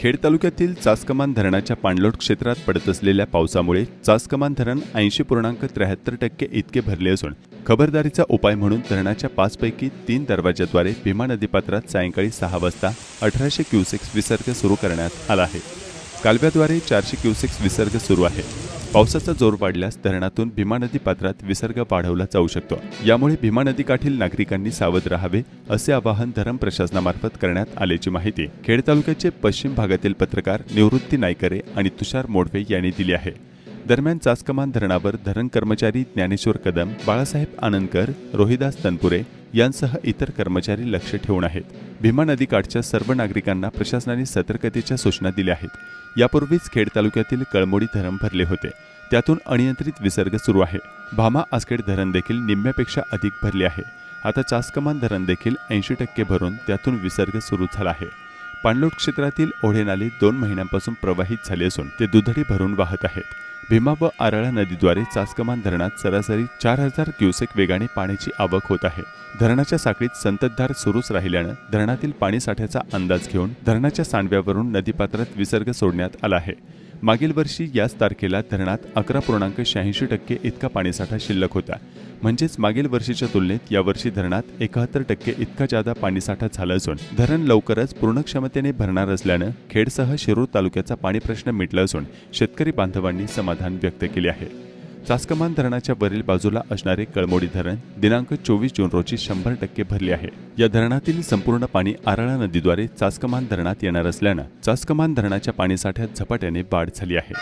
खेड तालुक्यातील चासकमान धरणाच्या पाणलोट क्षेत्रात पडत असलेल्या पावसामुळे चासकमान धरण ऐंशी पूर्णांक त्र्याहत्तर टक्के इतके भरले असून खबरदारीचा उपाय म्हणून धरणाच्या पाचपैकी तीन दरवाजाद्वारे भीमा नदीपात्रात सायंकाळी सहा वाजता अठराशे क्युसेक्स विसर्ग सुरू करण्यात आला आहे. कालव्याद्वारे चारशे क्युसेक्स विसर्ग सुरू आहे. पावसाचा जोर वाढल्यास धरणातून भीमा नदी पात्रात विसर्ग वाढवला जाऊ शकतो. यामुळे भीमा नदीकाठील नागरिकांनी सावध राहावे असे आवाहन धरण प्रशासनामार्फत करण्यात आल्याची माहिती खेड तालुक्याचे पश्चिम भागातील पत्रकार निवृत्ती नायकरे आणि तुषार मोडवे यांनी दिली आहे. दरम्यान चासकमान धरणावर धरण कर्मचारी ज्ञानेश्वर कदम बाळासाहेब आनंदकर रोहिदास तनपुरे यांसह इतर कर्मचारी लक्ष ठेवून आहेत. भीमा नदीकाठच्या सर्व नागरिकांना प्रशासनाने सतर्कतेच्या सूचना दिल्या आहेत. यापूर्वीच खेड तालुक्यातील कळमोडी धरण भरले होते. त्यातून अनियंत्रित विसर्ग सुरू आहे. भामा आसखेड धरण देखील निम्म्यापेक्षा अधिक भरले आहे. आता चासकमान धरण देखील ऐंशी टक्के भरून त्यातून विसर्ग सुरू झाला आहे. पाणलोट क्षेत्रातील ओढे नाले दोन महिन्यांपासून प्रवाहित झाले असून ते दुधडी भरून वाहत आहेत. भीमा व आरळा नदीद्वारे चासकमान धरणात सरासरी चार हजार क्युसेक वेगाने पाण्याची आवक होत आहे. धरणाच्या साखळीत संततधार सुरूच राहिल्यानं धरणातील पाणीसाठ्याचा अंदाज घेऊन धरणाच्या सांडव्यावरून नदीपात्रात विसर्ग सोडण्यात आला आहे. मागील वर्षी याच तारखेला धरणात अकरा पूर्णांक शहाऐंशी टक्के इतका पाणीसाठा शिल्लक होता. म्हणजेच मागील वर्षीच्या तुलनेत यावर्षी धरणात एकाहत्तर टक्के इतका जादा पाणीसाठा झाला असून धरण लवकरच पूर्ण क्षमतेने भरणार असल्यानं खेडसह शिरूर तालुक्याचा पाणी प्रश्न मिटला असून शेतकरी बांधवांनी समाधान व्यक्त केले आहे. चासकमान धरणाच्या वरील बाजूला असणारे कळमोडी धरण दिनांक चोवीस जून रोजी शंभर टक्के भरले आहे. या धरणातील संपूर्ण पाणी आराळा नदीद्वारे चासकमान धरणात येणार असल्यानं चासकमान धरणाच्या पाणीसाठ्यात झपाट्याने वाढ झाली आहे.